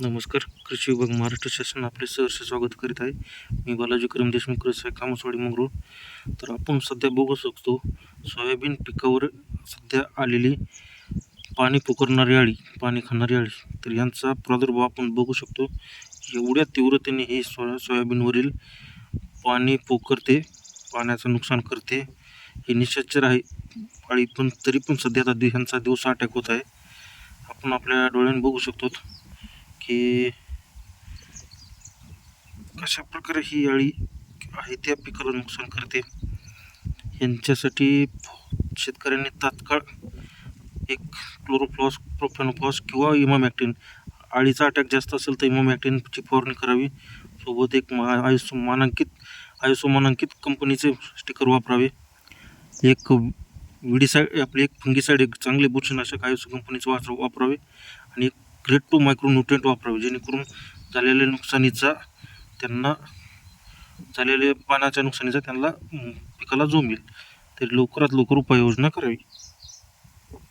नमस्कार. कृषी विभाग महाराष्ट्र शासन आपले सहर्ष स्वागत करीत आहे. मी बालाजी करम देशमुख कृषी आहे, कामसवाडी मंगरूळ. तर आपण सध्या बघू शकतो सोयाबीन पिकावर सध्या आलेली पाणी पोखरणारी अळी पाणी खाणारी अळी तर यांचा प्रादुर्भाव आपण बघू शकतो. एवढ्या तीव्रतेने हे सोया सोयाबीनवरील पाणी पोखरते पाण्याचं नुकसान करते. हे निश्चर आहे. आळी पण तरी पण सध्या आता ह्यांचा दिवस अटॅक होत आहे. आपण आपल्या डोळ्याने बघू शकतो. की कशा प्रकारे ही अळी आहे त्या पिकाला नुकसान करते? यांच्यासाठी शेतकऱ्यांनी तात्काळ एक क्लोरोफ्लॉस प्रोफेनोफॉस किंवा इमामॅक्टिन अळीचा अटॅक जास्त असेल तर इमामॅक्टिनची फवारणी करावी. सोबत एक मा आयुसो मानांकित आयुसो मानांकित कंपनीचे स्टिकर वापरावे. एक विडीसाईड आपले एक फंगीसाईड एक चांगले बुरशीनाशक आयुसो कंपनीचे वाच वापरावे. आणि एक ग्रेड टू मायक्रोन्युट्रियंट वापरावे जेणेकरून झालेल्या नुकसानीचा त्यांना झालेल्या पाण्याच्या नुकसानीचा त्यांना पिकाला जो मिळेल तरी लवकरात लवकर उपाययोजना करावी.